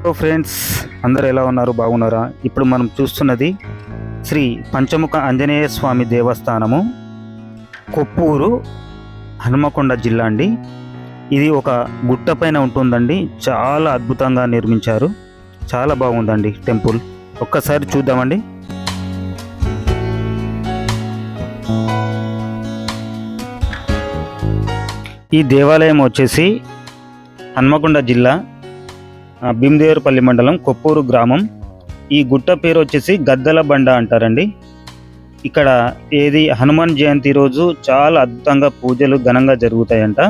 Hello friends అందరు ఎలా ఉన్నారు? బాగున్నారా? ఇప్పుడు మనం చూస్తున్నది శ్రీ పంచముఖ ఆంజనేయ స్వామి దేవస్థానము కొప్పూరు హనుమకొండ జిల్లా అండి. ఇది ఒక గుట్ట పైన ఉంటుందండి. చాలా అద్భుతంగా నిర్మించారు. చాలా బాగుందండి టెంపుల్. ఒక్కసారి చూద్దామండి. ఈ దేవాలయం వచ్చేసి హన్మకొండ జిల్లా. భీమదేవరపల్లి మండలం కొప్పూరు గ్రామం. ఈ గుట్ట పేరు వచ్చేసి గద్దల బండ అంటారండి. ఇక్కడ ఏది హనుమాన్ జయంతి రోజు చాలా అద్భుతంగా పూజలు ఘనంగా జరుగుతాయంట.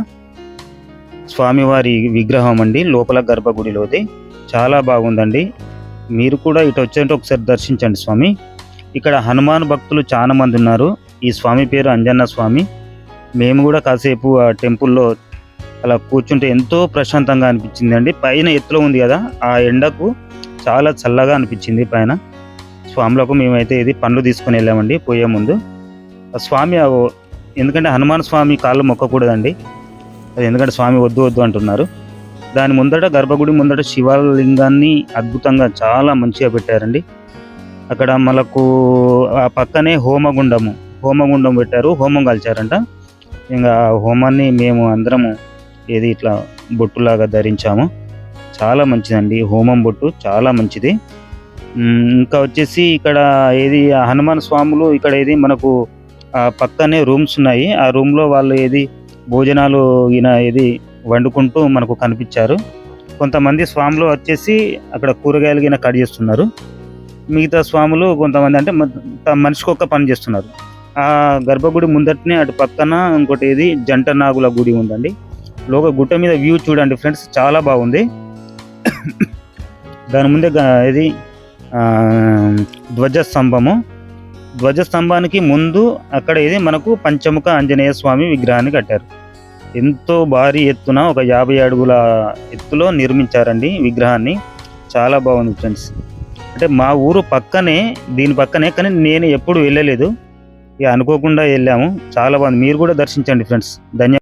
స్వామివారి విగ్రహం అండి లోపల గర్భగుడిలోది. చాలా బాగుందండి. మీరు కూడా ఇటు వచ్చేటప్పుడు ఒకసారి దర్శించండి స్వామి. ఇక్కడ హనుమాన్ భక్తులు చాలా మంది ఉన్నారు. ఈ స్వామి పేరు అంజన్న స్వామి. మేము కూడా కాసేపు ఆ టెంపుల్లో అలా కూర్చుంటే ఎంతో ప్రశాంతంగా అనిపించింది అండి. పైన ఎత్తులో ఉంది కదా ఆ ఎండకు చాలా చల్లగా అనిపించింది పైన. స్వాములకు మేమైతే ఇది పండ్లు తీసుకొని వెళ్ళామండి పోయే ముందు. ఆ స్వామి ఎందుకంటే హనుమాన్ స్వామి కాళ్ళు మొక్కకూడదండి. అది ఎందుకంటే స్వామి వద్దు వద్దు అంటున్నారు. దాని ముందట గర్భగుడి ముందట శివలింగాన్ని అద్భుతంగా చాలా మంచిగా పెట్టారండి. అక్కడ మనకు ఆ పక్కనే హోమగుండము. హోమగుండం పెట్టారు హోమం కాల్చారంట. ఇంకా ఆ హోమాన్ని మేము అందరము ఏది ఇట్లా బొట్టులాగా ధరించాము చాలా మంచిదండి. హోమం బొట్టు చాలా మంచిది. ఇంకా వచ్చేసి ఇక్కడ ఏది హనుమాన్ స్వాములు ఇక్కడ ఏది మనకు పక్కనే రూమ్స్ ఉన్నాయి. ఆ రూమ్లో వాళ్ళు ఏది భోజనాలు ఈయన ఏది వండుకుంటూ మనకు కనిపించారు. కొంతమంది స్వాములు వచ్చేసి అక్కడ కూరగాయలు గిన కట్ చేస్తున్నారు. మిగతా స్వాములు కొంతమంది అంటే త- మనిషికి ఒక్క పని చేస్తున్నారు. ఆ గర్భగుడి ముందటనే అటు పక్కన ఇంకోటి ఏది జంట నాగుల గుడి ఉందండి. లోక గుట్ట మీద వ్యూ చూడండి ఫ్రెండ్స్ చాలా బాగుంది. దాని ముందే ఇది ఆ, ధ్వజస్తంభము ధ్వజస్తంభానికి ముందు అక్కడ ఇది మనకు పంచముఖ ఆంజనేయ స్వామి విగ్రహాన్ని కట్టారు. ఎంతో భారీ ఎత్తున ఒక యాభై అడుగుల ఎత్తులో నిర్మించారండి విగ్రహాన్ని. చాలా బాగుంది ఫ్రెండ్స్. అంటే మా ఊరు పక్కనే దీని పక్కనే కానీ నేను ఎప్పుడు వెళ్ళలేదు. ఇక అనుకోకుండా వెళ్ళాము. చాలా బాగుంది. మీరు కూడా దర్శించండి ఫ్రెండ్స్. ధన్యవాదాలు